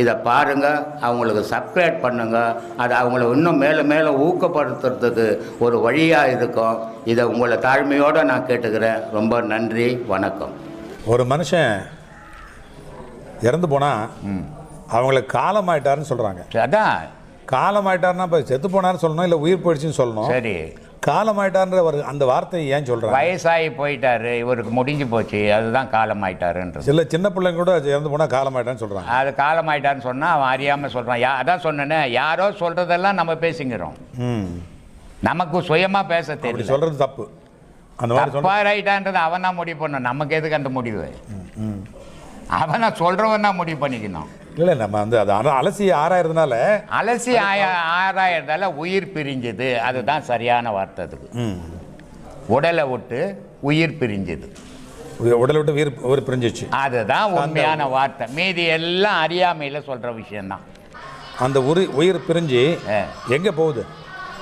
இதை பாருங்க அவங்களுக்கு சப்ஸ்கிரைப் பண்ணுங்க. அது அவங்கள இன்னும் மேலும் மேலும் ஊக்கப்படுத்துறதுக்கு ஒரு வழியாக இருக்கும். இதை உங்களை தாழ்மையோடு நான் கேட்டுக்கிறேன். ரொம்ப நன்றி வணக்கம். ஒரு மனுஷன் இறந்து போனால் அவங்கள காலமாயிட்டாருன்னு சொல்கிறாங்க அதான். காலமாயிட்டாருன்னா இப்போ செத்து போனாருன்னு சொல்லணும் இல்லை உயிர் போயிடுச்சுன்னு சொல்லணும்? சரி. காலமாயிட்டார்ன்ற ஒரு அந்த வார்த்தையை ஏன் சொல்கிறாங்க வயசாகி போயிட்டாரு இவருக்கு முடிஞ்சு போச்சு அதுதான் காலமாயிட்டாருன்றது. சில சின்ன பிள்ளைங்க கூட இறந்து போனால் காலமாயிட்டான்னு சொல்கிறாங்க அது காலமாயிட்டான்னு சொன்னால் அவன் அறியாமல் சொல்கிறான் யா அதான் சொன்னேனே யாரோ சொல்கிறதெல்லாம் நம்ம பேசிக்கிறோம். ம். நமக்கு சுயமாக பேச தெரியல. சொல்கிறது தப்பு. அந்த மாதிரி தப்பா ரைட்டான்றது அவன் தான் முடிவு பண்ணணும். நமக்கு எதுக்கு அந்த முடிவு? அவனை சொல்கிறவன் தான் முடிவு பண்ணிக்கணும். இல்லை நம்ம வந்து அதை அல- அலசி ஆராயறதுனால அலசி ஆய ஆராயறதால உயிர் பிரிஞ்சுது. அதுதான் சரியான வார்த்தை அதுக்கு. உடலை விட்டு உயிர் பிரிஞ்சுது. உடலை விட்டு உயிர் உயிர் பிரிஞ்சிச்சு. அதுதான் உண்மையான வார்த்தை. மீதி எல்லாம் அறியாமையில் சொல்கிற விஷயம்தான். அந்த உரி உயிர் பிரிஞ்சு. எங்கே போகுது?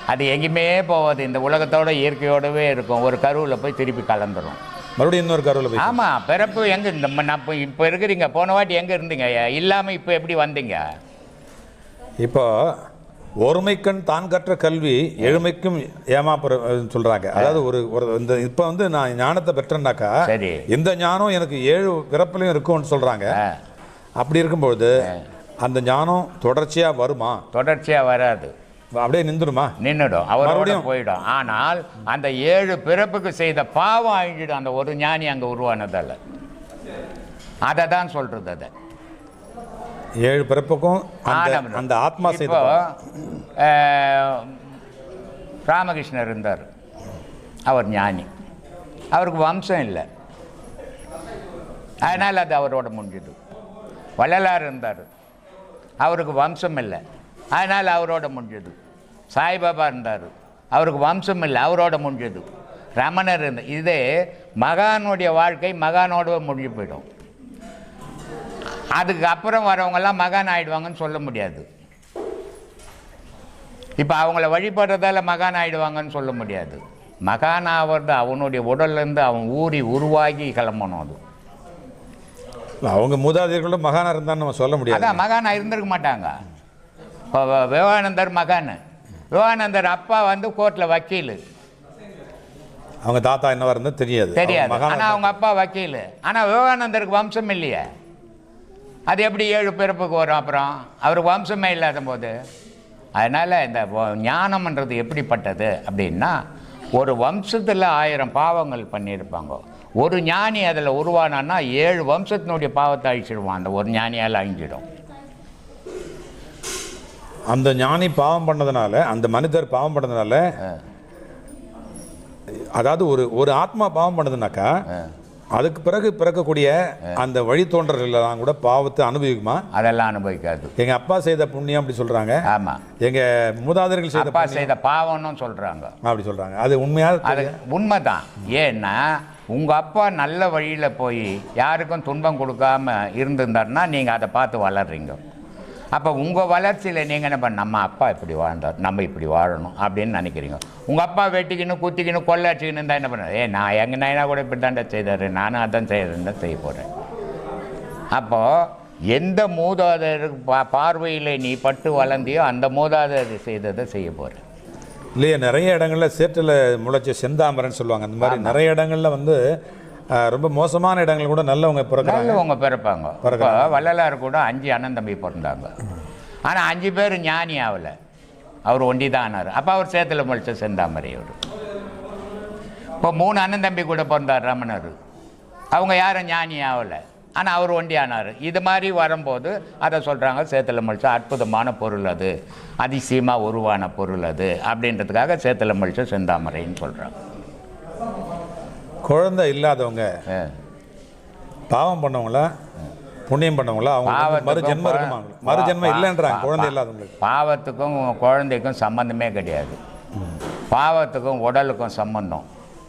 அது எங்கேயுமே போகாது. இந்த உலகத்தோட இயற்கையோடவே இருக்கும். ஒரு கருவில் போய் திருப்பி கலந்துரும். மறுபடியும் இன்னொரு கருவில் போய் ஆமாம் பிறப்பு எங்கே நம்ம நான் இப்போ இப்போ இருக்கிறீங்க போன வாட்டி எங்கே இருந்தீங்க? இல்லாமல் இப்போ எப்படி வந்தீங்க? இப்போ ஒருமைக்கண் தான் கற்ற கல்வி எழுமைக்கும் ஏமாப்புற சொல்றாங்க. அதாவது ஒரு ஒரு இந்த இப்போ வந்து நான் ஞானத்தை பெற்றேன்னாக்கா. இந்த ஞானம் எனக்கு ஏழு பிறப்புலையும் இருக்கும்னு சொல்றாங்க. அப்படி இருக்கும்பொழுது அந்த ஞானம் தொடர்ச்சியா வருமா? தொடர்ச்சியாக வராது. அப்படியே நின்றுடுமா? நின்றுடும் அவரோட? போயிடும். ஆனால் அந்த ஏழு பிறப்புக்கு செய்த பாவம் அழிஞ்சிடும் அந்த ஒரு ஞானி அங்கே உருவானதால் அதை தான் சொல்கிறது அதை. ஏழு பிறப்புக்கும் அந்த ஆத்மா செய்த ராமகிருஷ்ணர் இருந்தார். அவர் ஞானி. அவருக்கு வம்சம் இல்லை. அதனால் அது அவரோட முடிஞ்சுது. வள்ளலார் இருந்தார். அவருக்கு வம்சம் இல்லை. அதனால் அவரோட முடிஞ்சது சாய்பாபா இருந்தார். அவருக்கு வம்சம் இல்லை அவரோட முடிஞ்சது ரமணர் இருந்த இதே மகானுடைய வாழ்க்கை மகானோட முடிஞ்சு போயிடும். அதுக்கு அப்புறம் வரவங்கெல்லாம் மகான் ஆயிடுவாங்கன்னு சொல்ல முடியாது. இப்போ அவங்கள வழிபடுறதால மகான் ஆயிடுவாங்கன்னு சொல்ல முடியாது. மகான் ஆகிறது அவனுடைய உடல்லேருந்து அவன் ஊறி உருவாகி கிளம்பணும் அது. அவங்க மூதாதையர்களும் மகானா இருந்தான்னு நம்ம சொல்ல முடியாது. அதான் மகானா இருந்திருக்க மாட்டாங்க. விவேகானந்தர் மகான். விவேகானந்தர் அப்பா வந்து கோர்ட்டில் வக்கீல். அவங்க தாத்தா என்னவா இருந்தா தெரியாது. தெரியாது. ஆனால் அவங்க அப்பா வக்கீல். ஆனால் விவேகானந்தருக்கு வம்சம் இல்லையே. அது எப்படி ஏழு பிறப்புக்கு வரும் அப்புறம்? அவருக்கு வம்சமே இல்லாத போது. அதனால் இந்த ஞானம்ன்றது எப்படிப்பட்டது அப்படின்னா ஒரு வம்சத்தில் ஆயிரம் பாவங்கள் பண்ணியிருப்பாங்க. ஒரு ஞானி அதில் உருவானான்னா ஏழு வம்சத்தினுடைய பாவத்தை அழிச்சிடுவான். அந்த ஒரு ஞானியால் அழிஞ்சிடும். அந்த ஞானி பாவம் பண்ணதுனால அந்த மனிதர் பாவம் பண்ணதுனால அதாவது ஒரு ஒரு ஆத்மா பாவம் பண்ணதுனாக்கா அதுக்கு பிறகு பிறக்கக்கூடிய அந்த வழித்தோன்றலாம் கூட பாவத்தை அனுபவிக்குமா? அதெல்லாம் அனுபவிக்காது. எங்க அப்பா செய்த புண்ணியம் அப்படி சொல்றாங்க. ஆமாம் எங்க மூதாதையர்கள் செய்த அப்பா செய்த பாவம்னு சொல்கிறாங்க அப்படி சொல்றாங்க. அது உண்மையா அது உண்மைதான். ஏன்னா உங்கள் அப்பா நல்ல வழியில் போய் யாருக்கும் துன்பம் கொடுக்காம இருந்திருந்தாருன்னா நீங்கள் அதை பார்த்து வளர்றீங்க. அப்போ உங்கள் வளர்ச்சியில் நீங்கள் என்ன பண்ண நம்ம அப்பா இப்படி வாழ்ந்தார் நம்ம இப்படி வாழணும் அப்படின்னு நினைக்கிறீங்க. உங்கள் அப்பா வெட்டிக்கணும் குத்திக்கணும் கொள்ளடிச்சிக்கணும் தான் என்ன பண்ண ஏ நான் எங்கள் நைனா கூட இப்படி தாண்டா செய்தார் நானும் அதான் செய்யறேன் தான் செய்ய போகிறேன் அப்போது எந்த மூதாதையருக்கு பா பார்வையில் நீ பட்டு வளர்ந்தியோ அந்த மூதாதையர் செய்ததை செய்ய போகிறேன் இல்லையா நிறைய இடங்கள்ல சேற்றில் முளைச்ச செந்தாமரைன்னு சொல்லுவாங்க. அந்த மாதிரி நிறைய இடங்கள்ல வந்து ரொம்ப மோசமான இடங்கள் கூட நல்லவங்க பிறக்கிறாங்க. நல்லவங்க பிறப்பாங்க. இப்போ. வள்ளலார் கூட அஞ்சு அண்ணன் தம்பி பிறந்தாங்க. ஆனால் அஞ்சு பேர் ஞானி ஆகலை அவர் ஒண்டி தான் ஆனார் அப்போ அவர் சேத்துல முழிச்ச செந்தாமரை அவர். இப்போ மூணு அண்ணன் தம்பி கூட பிறந்தார் ரமணர். அவங்க யாரும் ஞானி ஆகலை ஆனால் அவர் ஒண்டி ஆனார் இது மாதிரி வரும்போது அதை சொல்கிறாங்க சேத்துல முழிச்ச அற்புதமான பொருள் அது. அதிசயமாக உருவான பொருள் அது. அப்படின்றதுக்காக சேத்துல முழிச்ச செந்தாமரைன்னு சொல்கிறாங்க குழந்தை இல்லாதவங்க. பாவம் பண்ணவங்களா புண்ணியம் பண்ணவங்களா அவங்க மறு ஜென்மம் இருக்குமா? மறு ஜென்மம் இல்லைன்றாங்க குழந்தை இல்லாதவங்களுக்கு பாவத்துக்கும் குழந்தைக்கும் சம்பந்தமே கிடையாது. பாவத்துக்கும் உடலுக்கும் சம்பந்தம்.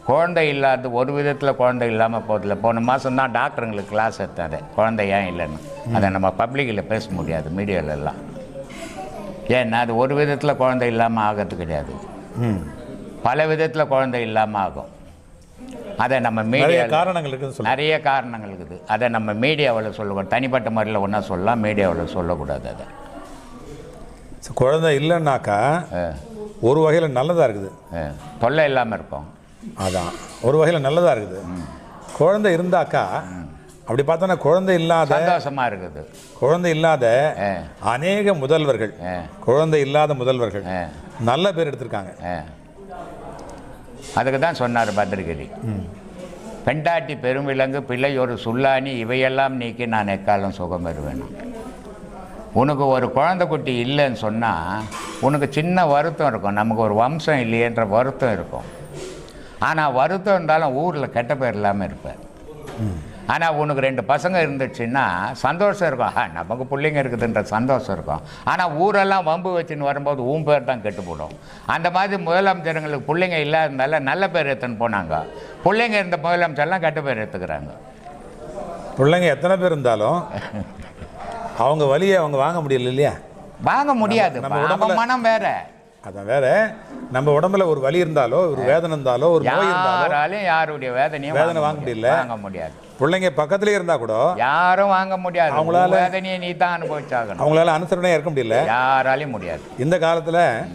குழந்தை இல்லாத ஒரு விதத்தில் குழந்தை இல்லாமல் போதில்ல போன மாதம் தான் டாக்டருங்களுக்கு கிளாஸ் எடுத்தாரு. குழந்தை ஏன் இல்லைன்னு. அதை நம்ம பப்ளிக்கில் பேச முடியாது மீடியால எல்லாம். ஏன்னா அது ஒரு விதத்தில் குழந்தை இல்லாமல் ஆகிறது கிடையாது. பல விதத்தில் குழந்தை இல்லாமல் ஆகும். அதை நம்ம மீடியா காரணங்கள் சொல்லுங்க நிறைய காரணங்கள் இருக்குது அதை நம்ம மீடியாவில் சொல்லக்கூடாது தனிப்பட்ட முறையில் ஒன்றா சொல்லலாம் மீடியாவில் சொல்லக்கூடாது அதை குழந்தை இல்லைன்னாக்கா. ஒரு வகையில் நல்லதாக இருக்குது. தொல்லை இல்லாமல் இருக்கும் அதான் ஒரு வகையில் நல்லதாக இருக்குது குழந்தை இருந்தாக்கா அப்படி பார்த்தோன்னா குழந்தை இல்லாத சந்தோஷமா இருக்குது குழந்தை இல்லாத. அநேக முதல்வர்கள். குழந்தை இல்லாத முதல்வர்கள். நல்ல பேர் எடுத்திருக்காங்க. அதுக்கு தான் சொன்னார் பத்திரிகை பெண்டாட்டி பெருவிலங்கு பிள்ளை ஒரு சுல்லானி இவையெல்லாம் நீக்கி நான் எக்காலம் சுகம் பெறுவேன். உனக்கு ஒரு குழந்தை குட்டி இல்லைன்னு சொன்னால் உனக்கு சின்ன வருத்தம் இருக்கும். நமக்கு ஒரு வம்சம் இல்லையேன்ற வருத்தம் இருக்கும். ஆனால் வருத்தம் இருந்தாலும் ஊரில் கெட்ட பேர் இல்லாமல் இருப்பேன். ஆனால் உனக்கு ரெண்டு பசங்க இருந்துச்சுன்னா சந்தோஷம் இருக்கும். ஆ நமக்கு பிள்ளைங்க இருக்குதுன்ற சந்தோஷம் இருக்கும். ஆனால் ஊரெல்லாம் வம்பு வச்சுன்னு வரும்போது உன் பேர் தான் கெட்டு போடும். அந்த மாதிரி முதலமைச்சருங்களுக்கு பிள்ளைங்க இல்லாதனால நல்ல பேர் எடுத்துன்னு போனாங்க. பிள்ளைங்க இருந்த முதலமைச்சர்லாம் கெட்ட பேர் எடுத்துக்கிறாங்க. பிள்ளைங்க எத்தனை பேர் இருந்தாலும் அவங்க வழியை அவங்க வாங்க முடியல இல்லையா? வாங்க முடியாது. நம்ம மனம் வேற. அதான் வேற. நம்ம உடம்புல ஒரு வலி இருந்தாலோ ஒரு வேதனை இருந்தாலோ ஒரு நோய் யாருடைய வேதனையும் வேதனை வாங்க முடியல. வாங்க முடியாது. பிள்ளைங்க பக்கத்துலயே இருந்தா கூட யாரும் வாங்க முடியாது. அவங்களால- வேதனையை நீ தான் அனுபவிச்சாகணும். அவங்களால அனுசரணையா இருக்க முடியல. யாராலையும் முடியாது. இந்த காலத்துல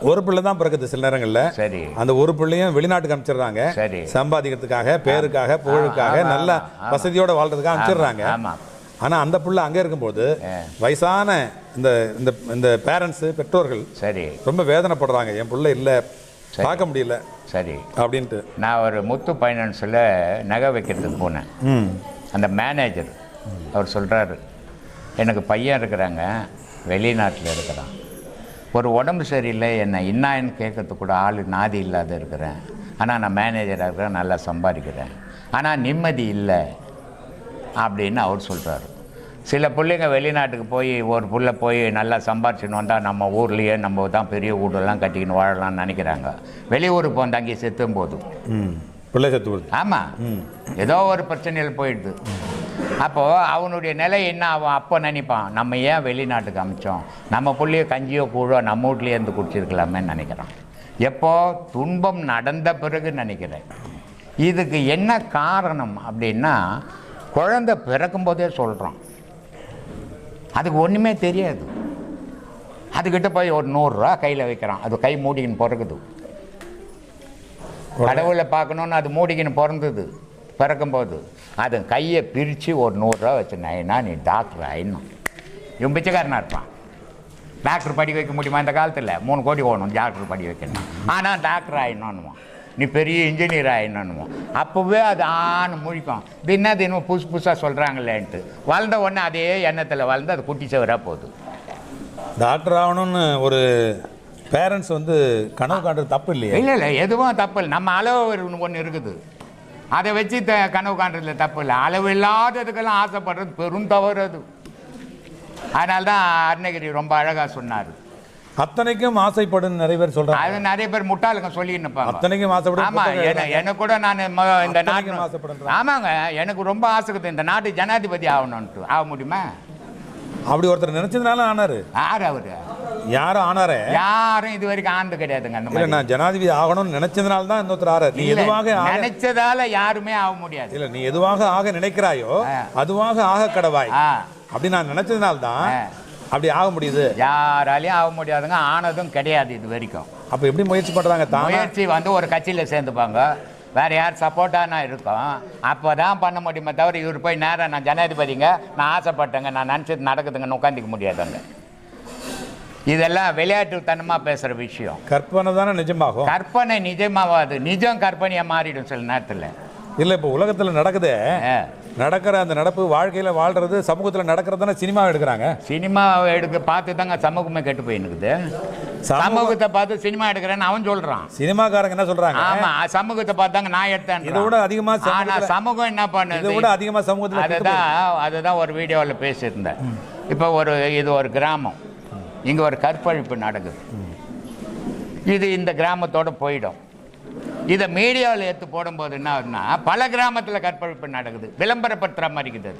ஒரு பிள்ளை தான் பிறக்குது சில நேரங்கள்ல. சரி. அந்த ஒரு பிள்ளையும் வெளிநாட்டுக்கு அனுப்பிச்சிடுறாங்க. சரி. சம்பாதிக்கிறதுக்காக பேருக்காக புகழுக்காக நல்ல. வசதியோட வாழ்றதுக்காக அனுப்பிச்சிடுறாங்க. ஆமா. ஆனா அந்த புள்ள அங்க இருக்கும்போது வயசான இந்த இந்த இந்த பேரண்ட்ஸ் பெற்றோர்கள் சரி. ரொம்ப வேதனைப்படுறாங்க. என் புள்ள இல்ல. பார்க்க முடியல. சரி. அப்படின்ட்டு. நான் ஒரு முத்து ஃபைனான்ஸில் நகை வைக்கிறதுக்கு போனேன். அந்த மேனேஜர் அவர் சொல்கிறாரு எனக்கு பையன் இருக்கிறாங்க வெளிநாட்டில் இருக்கிறான். ஒரு உடம்பு சரியில்லை என்னை இன்னான்னு கேட்கறதுக்கு கூட ஆள் நாதி இல்லாத இருக்கிறேன். ஆனால் நான் மேனேஜராக இருக்கிறேன் நல்லா சம்பாதிக்கிறேன். ஆனால் நிம்மதி இல்லை. அப்படின்னு அவர் சொல்கிறாரு சில பிள்ளைங்க வெளிநாட்டுக்கு போய் ஒரு புள்ள போய் நல்லா சம்பாரிச்சுன்னு வந்தால் நம்ம ஊர்லேயே நம்ம தான் பெரிய வீடெல்லாம் கட்டிக்கின்னு வாழலாம்னு நினைக்கிறாங்க. வெளியூருக்கு போந்த அங்கே செத்தும் போதும் ம். பிள்ளை செத்து போகுது ஆமாம் ஏதோ ஒரு பிரச்சனையில் போயிடுது. அப்போது அவனுடைய நிலை என்ன அவன் அப்போ நினைப்பான் நம்ம ஏன் வெளிநாட்டுக்கு அமிச்சோம்? நம்ம புள்ளைய கஞ்சியோ கூழோ நம்ம வீட்லேயே இருந்து குடிச்சிருக்கலாமேன்னு நினைக்கிறான். எப்போ? துன்பம் நடந்த பிறகு நினைக்கிறேன். இதுக்கு என்ன காரணம் அப்படின்னா குழந்தை பிறக்கும்போதே சொல்கிறான் அதுக்கு ஒன்றுமே தெரியாது. அதுக்கிட்ட போய் ஒரு நூறுரூவா கையில் வைக்கிறான். அது கை மூடிக்கின்னு பிறகுது கடவுளை பார்க்கணுன்னு அது மூடிக்கின்னு பிறந்தது. பிறக்கும்போது அது கையை பிரித்து ஒரு நூறுரூவா வச்சு நைனா நீ டாக்டர் ஆயிடணும் இவன் பிச்சைக்காரனாக இருப்பான். டாக்டர் படிக்க வைக்க முடியுமா இந்த காலத்தில்? மூணு கோடி ஓணும் டாக்டர் படிக்க வைக்கணும் ஆனால் டாக்டர் ஆயிடணும்னுவான் நீ பெரிய இன்ஜினியர் ஆயிடணும்னுவான். அப்போவே அது ஆன்னு முழிக்கும். என்னது இன்னும் புதுசு புதுசாக சொல்கிறாங்களேன்ட்டு வளர்ந்த உடனே அதே எண்ணத்தில் வளர்ந்து அது குட்டி சவராக போகுது. டாக்டர் ஆகணும்னு ஒரு பேரண்ட்ஸ் வந்து கனவு காட்டுறது தப்பு இல்லையே? இல்லை இல்லை எதுவும் தப்பு இல்லை. நம்ம அளவு ஒன்று இருக்குது. அதை வச்சு த கனவு காண்றதுல தப்பு இல்லை. அளவு இல்லாததுக்கெல்லாம் ஆசைப்படுறது பெரும் தவறு அது. அதனால தான் அருணகிரி ரொம்ப அழகாக சொன்னார். அத்தனைக்கும் ஆசைப்படும் நிறைய பேர் சொல்றாங்க. அது நிறைய பேர் முட்டாளுங்க சொல்லின்னு அத்தனைக்கும் ஆசைப்படும் ஆமா. எனக்கு கூட நான் இந்த அத்தனைக்கும் நாட்டு ஆசைப்படுறாங்க. ஆமாங்க எனக்கு ரொம்ப ஆசை இருக்குது. இந்த நாட்டு ஜனாதிபதி ஆகணும்ட்டு ஆக முடியுமா? அப்படி ஒருத்தர் நினைச்சதுனால ஆனாரு. யார் அவரு? யாரும் ஆனாரே. யாரும் இது வரைக்கும் ஆண்டு கிடையாதுங்க அந்த மாதிரி. நான் ஜனாதிபதி ஆகணும்னு நினைச்சதுனால தான் இன்னொருத்தர் ஆறாரு. நீ எதுவாக நினைச்சதால யாருமே ஆக முடியாது. இல்ல நீ எதுவாக ஆக நினைக்கிறாயோ. அதுவாக ஆக கடவாய். அப்படி நான் நினைச்சதுனால தான். அப்படி ஆக முடியுது? யாராலையும் ஆக முடியாதுங்க. ஆனதும் கிடையாது இது வரைக்கும். அப்ப எப்படி முயற்சி பண்றாங்க? தானா? முயற்சி வந்து ஒரு கட்சியில் சேர்ந்துப்பாங்க. வேற யார் சப்போர்ட்டானா இருக்கும். அப்போ தான் பண்ண முடியுமே தவிர இவர் போய் நேரம் நான் ஜனாதிபதிங்க நான் ஆசைப்பட்டேங்க நான் நினச்சது நடக்குதுங்கன்னு உட்காந்துக்க முடியாதுங்க. இதெல்லாம் விளையாட்டுத்தனமாக பேசுகிற விஷயம். கற்பனை தானே நிஜமாகும். கற்பனை நிஜமாவாது. நிஜம் கற்பனையாக மாறிடும் சில நேரத்தில். இல்லை இப்போ உலகத்தில் நடக்குதே. நடக்கிற அந்த நடப்பு வாழ்க்கையில் வாழ்றது சமூகத்தில் நடக்கிறது தானே சினிமா எடுக்கிறாங்க? சினிமாவை எடுக்க பார்த்து தாங்க சமூகமே கெட்டு போயினுக்குது சமூகத்தை பார்த்து சினிமா எடுக்கிறேன்னு அவன் சொல்கிறான் சினிமாக்காரங்க என்ன சொல்றாங்க? ஆமா சமூகத்தை பார்த்தாங்க நான் எடுத்தேன் இதை விட அதிகமா ஆனா சமூகத்துல- சமூகம் என்ன இதை பண்ணுது விட அதிகமா சமூகத்தில் அதுதான் அதுதான் ஒரு வீடியோவில் பேசியிருந்தேன். இப்போ ஒரு இது ஒரு கிராமம். இங்கே ஒரு கற்பழிப்பு நடக்குது. இது இந்த கிராமத்தோட போயிடும். இதை மீடியாவில் எடுத்து போடும்போது என்ன ஆகுதுன்னா பல கிராமத்தில் கற்பழிப்பு நடக்குது. விளம்பரப்படுத்துகிற மாதிரி இருக்குது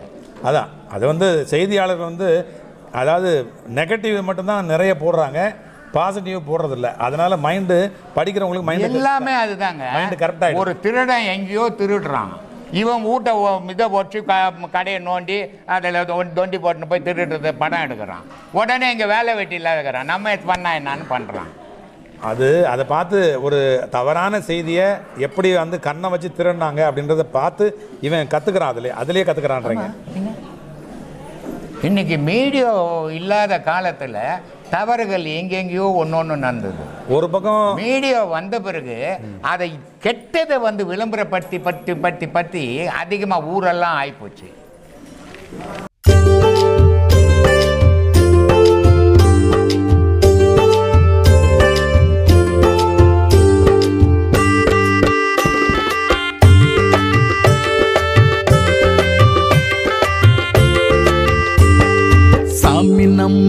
அது. அதான். அது வந்து செய்தியாளர்கள் வந்து அதாவது நெகட்டிவ் மட்டும்தான் நிறைய போடுறாங்க பாசிட்டிவ் போடுறதில்ல. அதனால மைண்டு படிக்கிறவங்களுக்கு மைண்டு எல்லாமே அதுதாங்க. correct ஆயிடும். ஒரு திருடன் எங்கேயோ திருடுறான். இவன் வீட்டை ஒ- இதை க கடையை நோண்டி அதில் தொண்டி போட்டுன்னு போய் திருடுறது படம் எடுக்கிறான். உடனே இங்கே வேலை வெட்டி இல்லாத இருக்கிறான். நம்ம இது பண்ணா என்னன்னு பண்ணுறான் அது அதை பார்த்து ஒரு தவறான செய்தியை எப்படி வந்து கண்ணை வச்சு திருடினாங்க அப்படின்றத பார்த்து இவன் கற்றுக்கிறான் அதுலேயே அதுலேயே கற்றுக்கிறான்றீங்க இன்னைக்கு மீடியா இல்லாத காலத்தில் தவறுகள் எங்கெங்கேயோ ஒன்று ஒன்று நடந்தது. ஒரு பக்கம் மீடியா வந்த பிறகு அதை கெட்டதை வந்து விளம்பரப்படுத்தி பற்றி பற்றி பற்றி அதிகமாக ஊரெல்லாம் ஆயிப்போச்சு.